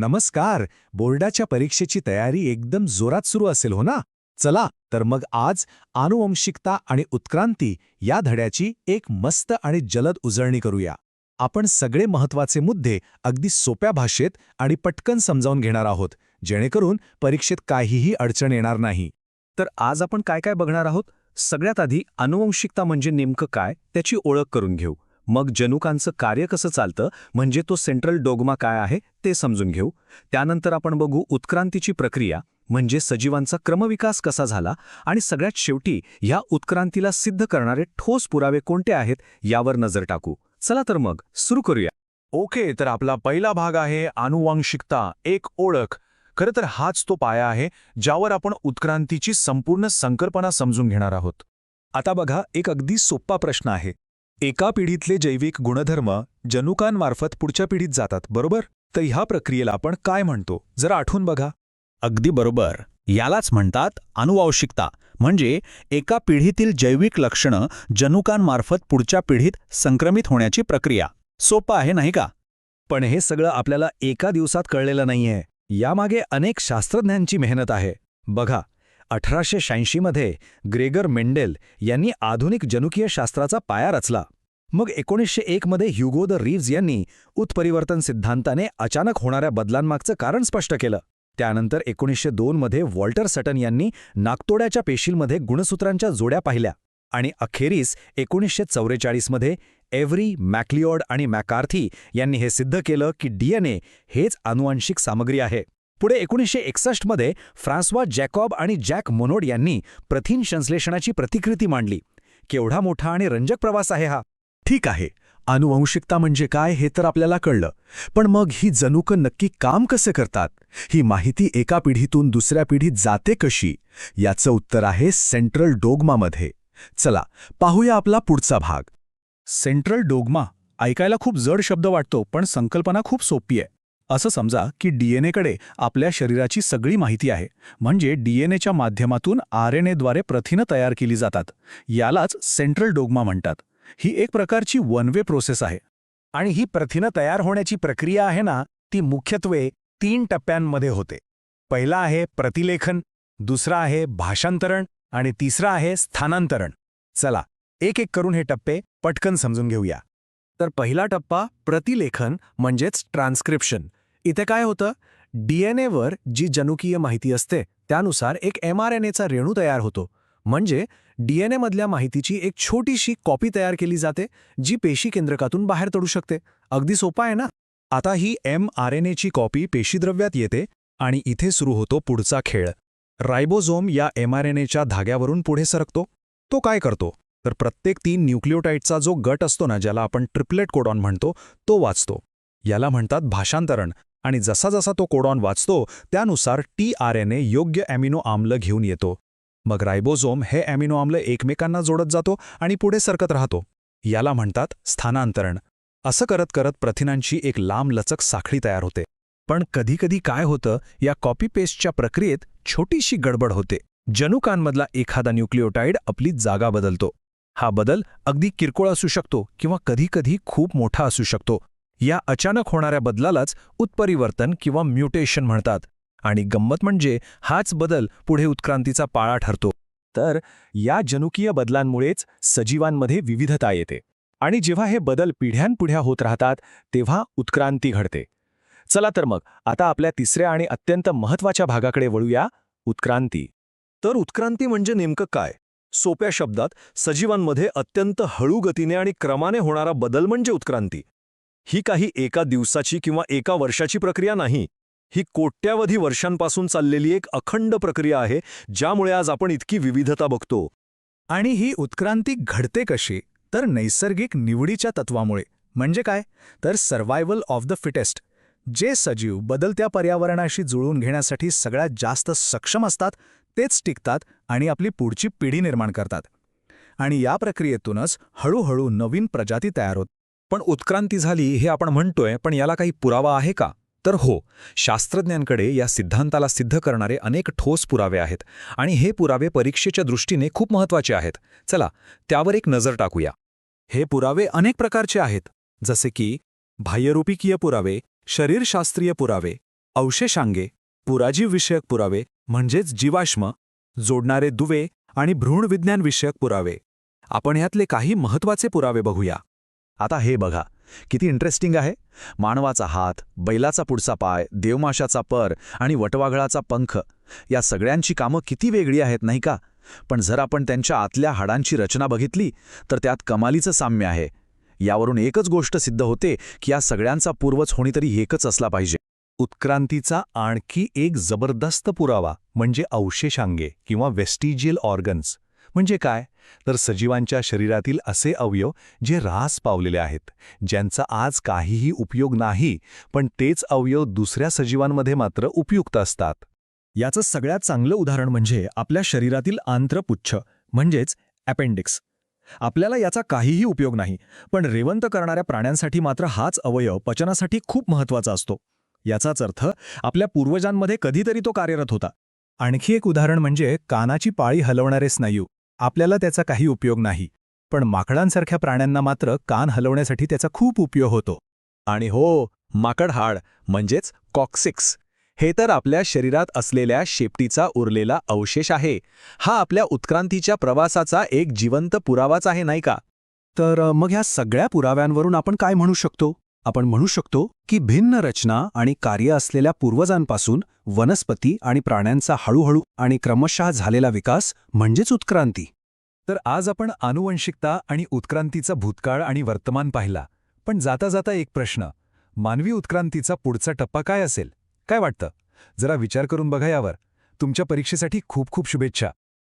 नमस्कार. बोर्डाच्या परीक्षेची तयारी एकदम जोरात सुरू असेल हो ना? चला तर मग आज आनुवंशिकता आणि उत्क्रांती या धड्याची एक मस्त आणि जलद उजळणी करूया. आपण सगळे महत्त्वाचे मुद्दे अगदी सोप्या भाषेत आणि पटकन समजावून घेणार आहोत जेणेकरून परीक्षेत काहीही अडचण येणार नाही. तर आज आपण काय काय बघणार आहोत? सगळ्यात आधी अनुवंशिकता म्हणजे नेमकं काय? त्याची ओळख करून घेऊ. मग जनुकांचं कार्य कसं चालतं? म्हणजे तो सेंट्रल डोगमा काय आहे ते समजून घेऊ. त्यानंतर आपण बघू उत्क्रांतीची प्रक्रिया म्हणजे सजीवांचा क्रमविकास कसा झाला आणि सगळ्यात शेवटी ह्या उत्क्रांतीला सिद्ध करणारे ठोस पुरावे कोणते आहेत यावर नजर टाकू. चला तर मग सुरू करूया. ओके तर आपला पहिला भाग आहे आनुवांशिकता एक ओळख. खरं तर हाच तो पाया आहे ज्यावर आपण उत्क्रांतीची संपूर्ण संकल्पना समजून घेणार आहोत. आता बघा एक अगदी सोप्पा प्रश्न आहे. एका पिढीतले जैविक गुणधर्म जनुकांमार्फत पुढच्या पिढीत जातात बरोबर? तर ह्या प्रक्रियेला आपण काय म्हणतो? जरा आठवून बघा. अगदी बरोबर. यालाच म्हणतात अनुवांशिकता म्हणजे एका पिढीतील जैविक लक्षणं जनुकांमार्फत पुढच्या पिढीत संक्रमित होण्याची प्रक्रिया. सोपं आहे नाही का? पण हे सगळं आपल्याला एका दिवसात कळलेलं नाहीये. यामागे अनेक शास्त्रज्ञांची मेहनत आहे. बघा अठराशे शहाऐंशीमध्ये ग्रेगर मेंडेल यांनी आधुनिक जनुकीय शास्त्राचा पाया रचला. मग एकोणीसशे एकमध्ये ह्युगो द रिव्ज यांनी उत्परिवर्तन सिद्धांताने अचानक होणाऱ्या बदलांमागचं कारण स्पष्ट केलं. त्यानंतर एकोणीसशे दोनमध्ये वॉल्टर सटन यांनी नागतोड्याच्या पेशींमध्ये गुणसूत्रांच्या जोड्या पाहिल्या आणि अखेरीस एकोणीसशे चौवेचाळीसमध्ये एव्हरी मॅक्लिओड आणि मॅकार्थी यांनी हे सिद्ध केलं की डीएनए हेच आनुवांशिक सामग्री आहे. पुढे एकोणीसशे एकसष्टमध्ये फ्रान्सवा जॅकॉब आणि जॅक मोनोड यांनी प्रथिन संश्लेषणाची प्रतिकृती मांडली. केवढा मोठा आणि रंजक प्रवास आहे हा. ठीक आहे अनुवंशिकता म्हणजे काय हे तर आपल्याला कळलं. पण मग ही जनुकं नक्की काम कसे करतात? ही माहिती एका पिढीतून दुसऱ्या पिढीत जाते कशी? याचं उत्तर आहे सेंट्रल डोगमामध्ये. चला पाहूया आपला पुढचा भाग. सेंट्रल डोगमा ऐकायला खूप जड शब्द वाटतो पण संकल्पना खूप सोपी आहे. असं समजा की डीएनएकडे आपल्या शरीराची सगळी माहिती आहे. म्हणजे डीएनएच्या माध्यमातून आरएनएद्वारे प्रथिनं तयार केली जातात. यालाच सेंट्रल डोगमा म्हणतात. ही एक प्रकारची वन वे प्रोसेस आहे. आणि ही प्रथिनं तयार होण्याची प्रक्रिया आहे ना ती मुख्यत्वे तीन टप्प्यांमध्ये होते. पहिला आहे प्रतिलेखन दुसरा आहे भाषांतरण आणि तिसरा आहे स्थानांतरण. चला एक एक करून हे टप्पे पटकन समजून घेऊया. तर पहिला टप्पा प्रतिलेखन म्हणजेच ट्रान्स्क्रिप्शन. इथे काय होतं? डीएनएवर जी जनुकीय माहिती असते त्यानुसार एक एमआरएनएचा रेणू तयार होतो. म्हणजे डीएनएमधल्या माहितीची एक छोटीशी कॉपी तयार केली जाते जी पेशी केंद्रकातून बाहेर तडू शकते. अगदी सोपा आहे ना? आता ही एम आर एन एची कॉपी पेशीद्रव्यात येते आणि इथे सुरू होतो पुढचा खेळ. रायबोझोम या एमआरएनएच्या धाग्यावरून पुढे सरकतो. तो काय करतो? तर प्रत्येक तीन न्यूक्लिओटाईडचा जो गट असतो ना ज्याला आपण ट्रिपलेट कोडॉन म्हणतो तो वाचतो. याला म्हणतात भाषांतरण. आणि जसा जसा तो कोडॉन वाचतो त्यानुसार टी आर एन ए योग्य ॲमिनो आम्ल घेऊन येतो. मग रायबोझोम हे ॲमिनो आम्ल एकमेकांना जोडत जातो आणि पुढे सरकत राहतो. याला म्हणतात स्थानांतरण. असं करत करत प्रथिनांची एक लांब लचक साखळी तयार होते. पण कधीकधी काय होतं या कॉपी पेस्टच्या प्रक्रियेत छोटीशी गडबड होते. जनुकांमधला एखादा न्यूक्लिओटाईड आपली जागा बदलतो. हा बदल अगदी किरकोळ असू शकतो किंवा कधीकधी खूप मोठा असू शकतो. या अचानक होणाऱ्या बदलालाच उत्परिवर्तन किंवा म्युटेशन म्हणतात. आणि गंमत म्हणजे हाच बदल पुढे उत्क्रांतीचा पाळा ठरतो. तर या जनुकीय बदलांमुळेच सजीवांमध्ये विविधता येते. आणि जेव्हा हे बदल पिढ्यांपुढ्या होत राहतात तेव्हा उत्क्रांती घडते. चला तर मग आता आपल्या तिसऱ्या आणि अत्यंत महत्त्वाच्या भागाकडे वळूया उत्क्रांती. तर उत्क्रांती म्हणजे नेमकं काय? सोप्या शब्दात सजीवांमध्ये अत्यंत हळू गतीने आणि क्रमाने होणारा बदल म्हणजे उत्क्रांती. ही काही एका दिवसाची किंवा एका वर्षाची प्रक्रिया नाही. ही कोट्यावधी वर्षांपासून चाललेली एक अखंड प्रक्रिया आहे ज्यामुळे आज आपण इतकी विविधता बघतो. आणि ही उत्क्रांती घडते कशी? तर नैसर्गिक निवडीच्या तत्वामुळे. म्हणजे काय? तर सर्व्हायव्हल ऑफ द फिटेस्ट जे सजीव बदलत्या पर्यावरणाशी जुळवून घेण्यासाठी सगळ्यात जास्त सक्षम असतात तेच टिकतात आणि आपली पुढची पिढी निर्माण करतात. आणि या प्रक्रियेतूनच हळूहळू नवीन प्रजाती तयार होत पण उत्क्रांती झाली हे आपण म्हणतोय पण याला काही पुरावा आहे का? तर हो शास्त्रज्ञांकडे या सिद्धांताला सिद्ध करणारे अनेक ठोस पुरावे आहेत आणि हे पुरावे परीक्षेच्या दृष्टीने खूप महत्त्वाचे आहेत. चला त्यावर एक नजर टाकूया. हे पुरावे अनेक प्रकारचे आहेत जसे की बाह्यरूपिकीय पुरावे शरीरशास्त्रीय पुरावे अवशेषांगे पुराजीवविषयक पुरावे म्हणजेच जीवाश्म जोडणारे दुवे आणि भ्रूणविज्ञानविषयक पुरावे. आपण ह्यातले काही महत्त्वाचे पुरावे बघूया. आता हे बघा. किती इंटरेस्टिंग आहे. मानवाचा हात बैलाचा पुढचा पाय देवमाशाचा पर आणि वटवाघळाचा पंख या सगळ्यांची कामं किती वेगळी आहेत नाही का? पण जर आपण त्यांच्या आतल्या हाडांची रचना बघितली तर त्यात कमालीचं साम्य आहे. यावरून एकच गोष्ट सिद्ध होते की या सगळ्यांचा पूर्वज कोणीतरी एकच असला पाहिजे. उत्क्रांतीचा आणखी एक जबरदस्त पुरावा म्हणजे अवशेषांगे किंवा वेस्टिजियल ऑर्गन्स म्हणजे काय? तर सजीवांच्या शरीरातील असे अवयव जे ऱ्हास पावलेले आहेत ज्यांचा आज काहीही उपयोग नाही पण तेच अवयव दुसऱ्या सजीवांमध्ये मात्र उपयुक्त असतात. याचं सगळ्यात चांगलं उदाहरण म्हणजे आपल्या शरीरातील आंत्रपुच्छ म्हणजेच अपेंडिक्स आपल्याला याचा काहीही उपयोग नाही पण रेवंत करणाऱ्या प्राण्यांसाठी मात्र हाच अवयव पचनासाठी खूप महत्त्वाचा असतो. याचाच अर्थ आपल्या पूर्वजांमध्ये कधीतरी तो कार्यरत होता. आणखी एक उदाहरण म्हणजे कानाची पाळी हलवणारे स्नायू. आपल्याला त्याचा काही उपयोग नाही. पण माकडांसारख्या प्राण्यांना मात्र कान हलवण्यासाठी त्याचा खूप उपयोग होतो. आणि हो माकड हाड म्हणजेच कॉक्सिक्स हे तर आपल्या शरीरात असलेल्या शेपटीचा उरलेला अवशेष आहे. हा आपल्या उत्क्रांतीच्या प्रवासाचा एक जिवंत पुरावाच आहे नाही का? तर मग ह्या सगळ्या पुराव्यांवरून आपण काय म्हणू शकतो? आपण म्हणू शकतो की भिन्न रचना आणि कार्य असलेल्या पूर्वजांपासून वनस्पती आणि प्राण्यांचा हळूहळू आणि क्रमशः झालेला विकास म्हणजेच उत्क्रांती. तर आज आपण आनुवंशिकता आणि उत्क्रांतीचा भूतकाळ आणि वर्तमान पाहिला. पण जाता जाता एक प्रश्न. मानवी उत्क्रांतीचा पुढचा टप्पा काय असेल? काय वाटतं? जरा विचार करून बघा यावर. तुमच्या परीक्षेसाठी खूप खूप शुभेच्छा.